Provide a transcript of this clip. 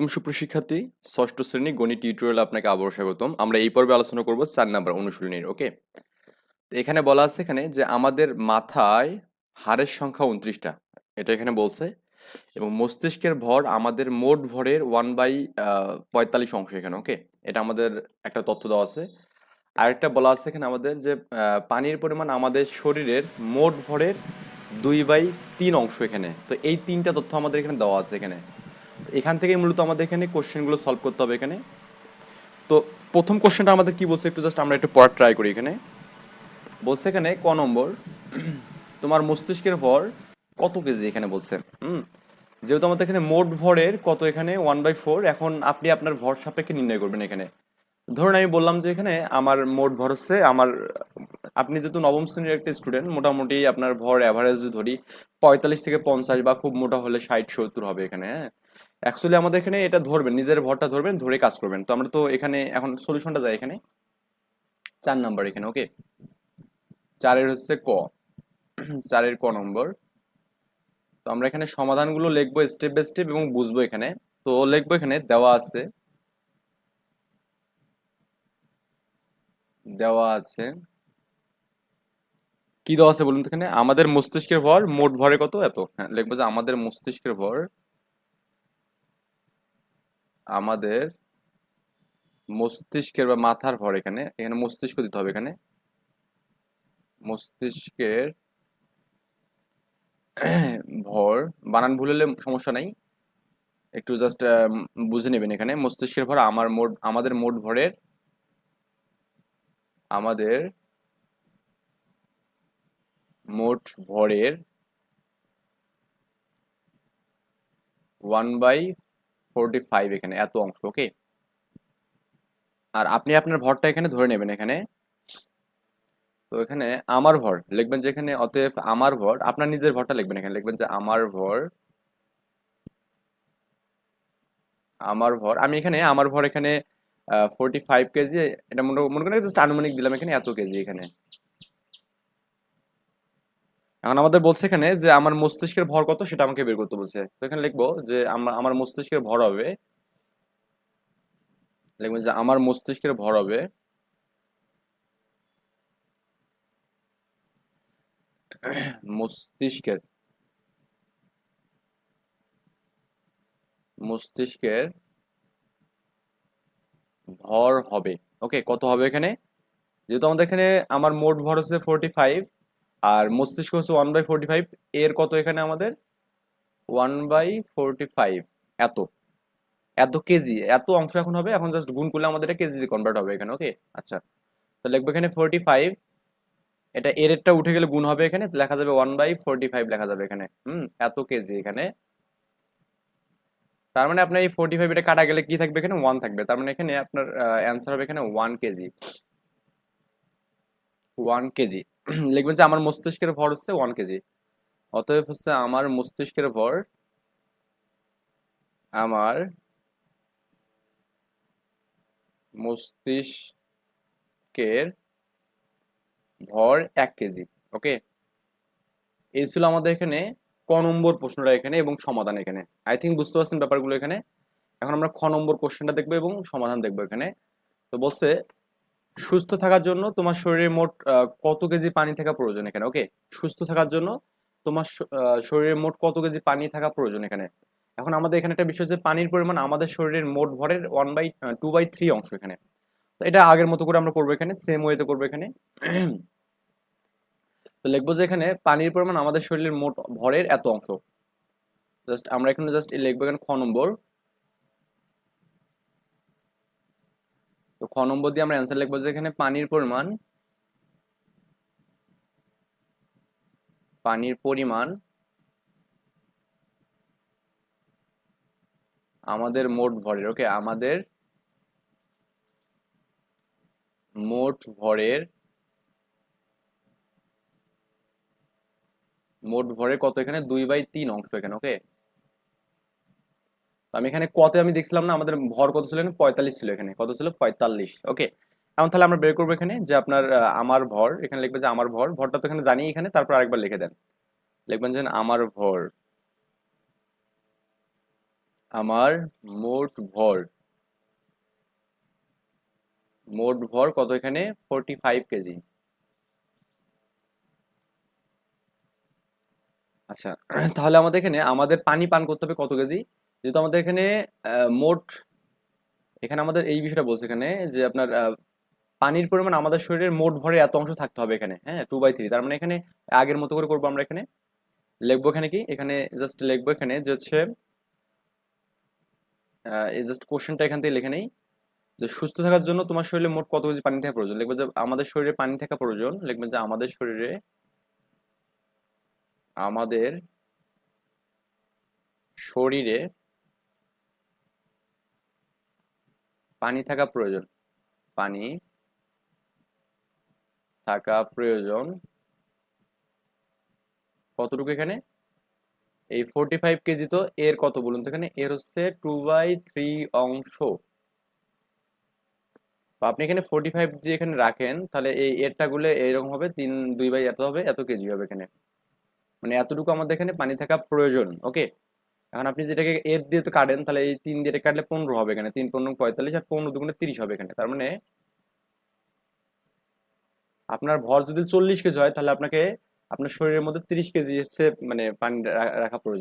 আলাইকুম সুপ্রশিক্ষার্থী, ষষ্ঠ শ্রেণি গণিত টিউটোরিয়ালে আপনাকে আবারও স্বাগতম। আমরা এই পর্বে আলোচনা করব চার নাম্বার অনুশীলনীর ওকে তো এখানে বলা আছে এখানে যে আমাদের মাথায় হাড়ের সংখ্যা উনত্রিশটা, এটা এখানে বলছে। এবং মস্তিষ্কের ভর আমাদের মোট ভরের ওয়ান বাই পঁয়তাল্লিশ অংশ এখানে ওকে এটা আমাদের একটা তথ্য দেওয়া আছে। আরেকটা বলা আছে এখানে আমাদের যে পানির পরিমাণ আমাদের শরীরের মোট ভরের দুই বাই তিন অংশ এখানে। তো এই তিনটা তথ্য আমাদের এখানে দেওয়া আছে এখানে। এখান থেকে মূলত আমাদের এখানে কোশ্চেনগুলো সলভ করতে হবে এখানে। তো প্রথম কোশ্চেনটা আমাদের কি বলছে একটু জাস্ট আমরা একটু পড়ার ট্রাই করি এখানে। বলছে এখানে, ক নম্বর? তোমার মস্তিষ্কের ভর কত কেজি এখানে বলছে? হুম? যেহেতু আমাদের এখানে মোট ভরের কত এখানে? ওয়ান বাই ফোর এখন আপনি আপনার ভর সাপেক্ষে নির্ণয় করবেন এখানে। ধরুন আমি বললাম যে এখানে আমার মোট ভর হচ্ছে আমার, আপনি যেহেতু নবম শ্রেণির একটা স্টুডেন্ট মোটামুটি আপনার ভর অ্যাভারেজ ধরি, পঁয়তাল্লিশ থেকে পঞ্চাশ বা খুব মোটা হলে ষাট, সত্তর হবে এখানে হ্যাঁ? অ্যাকচুয়ালি আমাদের এখানে এটা ধরবেন, নিজের ভরটা ধরবেন, ধরে কাজ করবেন। তো আমরা তো এখানে, এখন সলিউশনটা যাই এখানে। চার নাম্বার এখানে ওকে চারের হচ্ছে ক। চারের ক নম্বর তো আমরা এখানে সমাধানগুলো লিখব স্টেপ বাই স্টেপ এবং বুঝব এখানে। তো লিখব এখানে, দেওয়া আছে। দেওয়া আছে। কি দেওয়া আছে বলুন তো এখানে? আমাদের মস্তিষ্কের ভর মোট ভরে কত? এত। হ্যাঁ লিখব যে আমাদের মস্তিষ্কের ভর আমাদের মস্তিষ্কের বা মাথার ভর এখানে এখানে মস্তিষ্ক দিতে হবে এখানে। মস্তিষ্কের ভর, বানান ভুল হলে সমস্যা নাই। একটু জাস্ট বুঝে নেবেন এখানে। মস্তিষ্কের ভর আমার মোট, আমাদের মোট ভরের, আমাদের মোট ভরের ওয়ান বাই ফোরটি ফাইভ এখানে, এত অংশ ওকে আর আপনি আপনার ভরটা এখানে ধরে নেবেন এখানে। তো এখানে আমার ভর, লিখবেন যে এখানে, অতএব আমার ভর, আপনার নিজের ভরটা লিখবেন এখানে, লিখবেন যে আমার ভর আমার ভর, আমি এখানে আমার ভর এখানে ফোরটি ফাইভ কেজি, এটা মনে মনে করেন জাস্ট আনুমানিক দিলাম এখানে এত কেজি এখানে। এখন আমাদের বলছে এখানে যে, আমার মস্তিষ্কের ভর কত? সেটা আমাকে বের করতে বলছে। তো এখানে লিখব যে আমার মস্তিষ্কের ভর হবে লিখবেন যে, আমার মস্তিষ্কের ভর হবে মস্তিষ্কের মস্তিষ্কের ভর হবে। ওকে, কত হবে এখানে? যেহেতু আমাদের এখানে আমার মোট ভর হচ্ছে ফোরটি ফাইভ আর মস্তিষ্ক হচ্ছে ওয়ান বাই ফোরটি ফাইভ এর কত এখানে আমাদের? ওয়ান বাই ফোরটি ফাইভ এত। এত কেজি এত অংশ এখন হবে, এখন জাস্ট গুণ করলে আমাদের এটা কেজিতে কনভার্ট হবে এখানে ওকে আচ্ছা। তো লিখব এখানে ফোরটি ফাইভ এটা এর এরটা উঠে গেলে গুণ হবে এখানে, লেখা যাবে ওয়ান বাই ফোরটি ফাইভ লেখা যাবে এখানে, হুম? এত কেজি এখানে। তার মানে আপনার এই ফোরটি ফাইভ এটা কাটা গেলে কি থাকবে এখানে? ওয়ান থাকবে। তার মানে এখানে আপনার অ্যান্সার হবে এখানে ওয়ান কেজি ওয়ান কেজি লিখবেন যে, আমার মস্তিষ্কের ভর হচ্ছে ওয়ান কেজি। অতএব হচ্ছে আমার মস্তিষ্কের ভর আমার মস্তিষ্কের ভর এক কেজি। ওকে এই ছিল আমাদের এখানে ক নম্বর প্রশ্নটা এখানে এবং সমাধান এখানে। আই থিঙ্ক বুঝতে পারছেন ব্যাপারগুলো এখানে। এখন আমরা খ নম্বর কোশ্চেনটা দেখব এবং সমাধান দেখব এখানে। তো বলছে সুস্থ থাকার জন্য তোমার শরীরে মোট কত কেজি পানি থাকা প্রয়োজন এখানে? ওকে সুস্থ থাকার জন্য তোমার শরীরে মোট কত কেজি পানি থাকা প্রয়োজন এখানে? এখন আমাদের এখানে একটা বিষয় হচ্ছে পানির পরিমাণ আমাদের শরীরের মোট ভরের one by two by three অংশ এখানে। তো এটা আগের মতো করে আমরা করব এখানে সেম ওয়েতে করব এখানে। তো লিখব যে এখানে পানির পরিমাণ আমাদের শরীরের মোট ভরের এত অংশ। জাস্ট আমরা এখানে জাস্ট লিখব এখানে খ নম্বর। তো খ নম্বর দিয়ে আমরা অ্যান্সার লিখব যে এখানে পানির পরিমাণ পানির পরিমাণ আমাদের মোট ভরের ওকে আমাদের মোট ভরের মোট ভরের কত এখানে? দুই বাই তিন অংশ এখানে ওকে আমি এখানে কত আমি দেখছিলাম না, আমাদের ভর কত ছিল পঁয়তাল্লিশ ছিল এখানে। কত ছিল? পঁয়তাল্লিশ। ওকে। এখন তাহলে আমরা বের করব এখানে যে আপনার আমার ভর। এখানে লিখবে যে আমার ভর। ভরটা তো এখানে জানি এখানে, তারপর আরেকবার লিখে দেন। লিখবেন যে আমার ভর। আমার মোট ভর। মোট ভর কত এখানে? Forty five kg. আচ্ছা তাহলে আমাদের এখানে আমাদের পানি পান করতে হবে কত কেজি? যেহেতু আমাদের এখানে মোট, এখানে আমাদের এই বিষয়টা বলছে এখানে যে আপনার পানির পরিমাণ আমাদের শরীরের মোট ভরে এত অংশ থাকতে হবে এখানে হ্যাঁ টু বাই থ্রি তার মানে এখানে আগের মতো করে করব আমরা এখানে। লিখব এখানে কি? এখানে জাস্ট লিখব এখানে যে হচ্ছে জাস্ট কোশ্চেনটা এখান থেকে লিখে নেই। যে সুস্থ থাকার জন্য তোমার শরীরে মোট কত কেজি পানি থাকা প্রয়োজন? লিখবে যে আমাদের শরীরে পানি থাকা প্রয়োজন, লিখবে যে আমাদের শরীরে আমাদের শরীরে পানি থাকা প্রয়োজন। পানি থাকা প্রয়োজন। কতটুকু এখানে? এই ফোরটি ফাইভ কেজি তো এর কত বলুন তো এখানে? এর হচ্ছে টু বাই থ্রি অংশ। আপনি এখানে ফোরটি ফাইভ যে এখানে রাখেন, তাহলে এই এরটা গুলে এইরকম হবে, তিন, দুই বাই এত হবে, এত কেজি হবে এখানে। মানে এতটুকু আমাদের এখানে পানি থাকা প্রয়োজন ওকে এখন আপনি যেটাকে এর দিয়ে তো কাটেন, তাহলে এই তিন দিয়ে কাটলে পনেরো হবে এখানে। তিন, পনেরো, পঁয়তাল্লিশ আর পনেরো দুগুণে তিরিশ হবে এখানে। তার মানে আপনার ভর যদি চল্লিশ কেজি হয়, তাহলে আপনাকে আপনার শরীরের মধ্যে তিরিশ কেজি হচ্ছে মানে পানি রাখা প্রয়োজন।